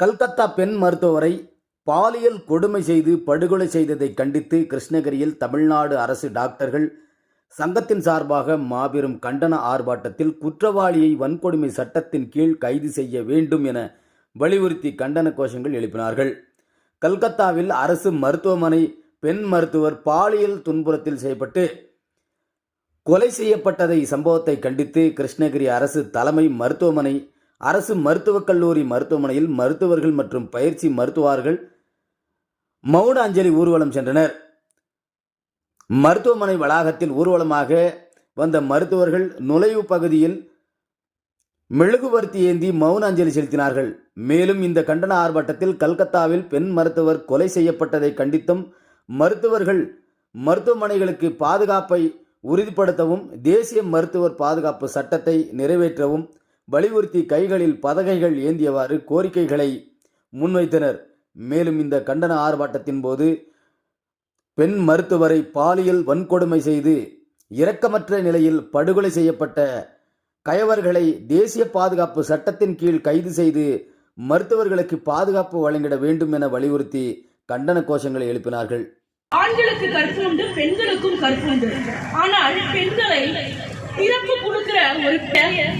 கல்கத்தா பெண் மருத்துவரை பாலியல் கொடுமை செய்து படுகொலை செய்ததை கண்டித்து கிருஷ்ணகிரியில் தமிழ்நாடு அரசு டாக்டர்கள் சங்கத்தின் சார்பாக மாபெரும் கண்டன ஆர்ப்பாட்டத்தில் குற்றவாளியை வன்கொடுமை சட்டத்தின் கீழ் கைது செய்ய வேண்டும் என வலியுறுத்தி கண்டன கோஷங்கள் எழுப்பினார்கள். கல்கத்தாவில் அரசு மருத்துவமனை பெண் மருத்துவர் பாலியல் துன்புறத்தில் செய்யப்பட்டு கொலை செய்யப்பட்டதை சம்பவத்தை கண்டித்து கிருஷ்ணகிரி அரசு தலைமை மருத்துவமனை அரசு மருத்துவக் கல்லூரி மருத்துவமனையில் மருத்துவர்கள் மற்றும் பயிற்சி மருத்துவர்கள் மௌன அஞ்சலி ஊர்வலம் சென்றனர். மருத்துவமனை வளாகத்தில் ஊர்வலமாக வந்த மருத்துவர்கள் நுழைவு பகுதியில் மெழுகுவர்த்தி ஏந்தி மௌன அஞ்சலி செலுத்தினார்கள். மேலும் இந்த கண்டன ஆர்ப்பாட்டத்தில் கல்கத்தாவில் பெண் மருத்துவர் கொலை செய்யப்பட்டதை கண்டித்தும் மருத்துவர்கள் மருத்துவமனைகளுக்கு பாதுகாப்பை உறுதிப்படுத்தவும் தேசிய மருத்துவர் பாதுகாப்பு சட்டத்தை நிறைவேற்றவும் வலியுறுத்தி கைகளில் பதகைகள் ஏந்தியவாறு கோரிக்கைகளை முன்வைத்தனர். மேலும் இந்த கண்டன ஆர்ப்பாட்டத்தின் போது பெண் மருத்துவரை பாலியல் வன்கொடுமை செய்து இரக்கமற்ற நிலையில் படுகொலை செய்யப்பட்ட கயவர்களை தேசிய பாதுகாப்பு சட்டத்தின் கீழ் கைது செய்து மருத்துவர்களுக்கு பாதுகாப்பு வழங்கிட வேண்டும் என வலியுறுத்தி கண்டன கோஷங்களை எழுப்பினார்கள். ஆண்களுக்கு கற்பு உண்டு பெண்களுக்கும் கற்பு உண்டு. ஆனால் பெண்களை பிறப்பு கொடுக்கிற ஒரு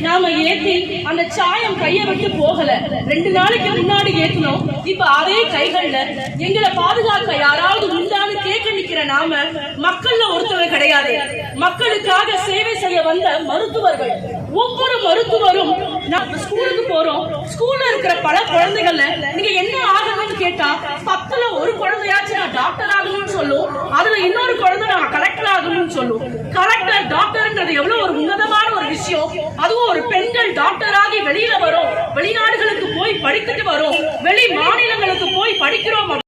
நாம ஏத்தி அந்த சாயம் கைய விட்டு போகல. ரெண்டு நாளைக்கு முன்னாடி ஏத்தணும் இப்ப அதே கைகள்ல எங்களை பாதுகாக்க யாராவது உண்டான்னு கேட்க நிக்கிற நாம மக்கள்ல ஒருத்தவர் கிடையாது. மக்களுக்காக சேவை செய்ய வந்த மருத்துவர்கள். ஒவ்வொரு மருத்துவரும் நம்ம ஸ்கூலுக்கு போறோம். ஸ்கூல்ல இருக்கிற பல குழந்தைகள்ல நீங்க என்ன ஆகணும்னு கேட்டா பத்துல ஒரு குழந்தையா சொல்லும். அதுல இன்னொரு குழந்தை நான் கலெக்டர் ஆகணும்னு சொல்லும். கலெக்டர் டாக்டர்ன்றது எவ்வளவு ஒரு உன்னதமான ஒரு விஷயம். அதுவும் ஒரு பெண்கள் டாக்டர் ஆகி வெளியில வரும். வெளிநாடுகளுக்கு போய் படித்துட்டு வரும். வெளி மாநிலங்களுக்கு போய் படிக்கிறோம்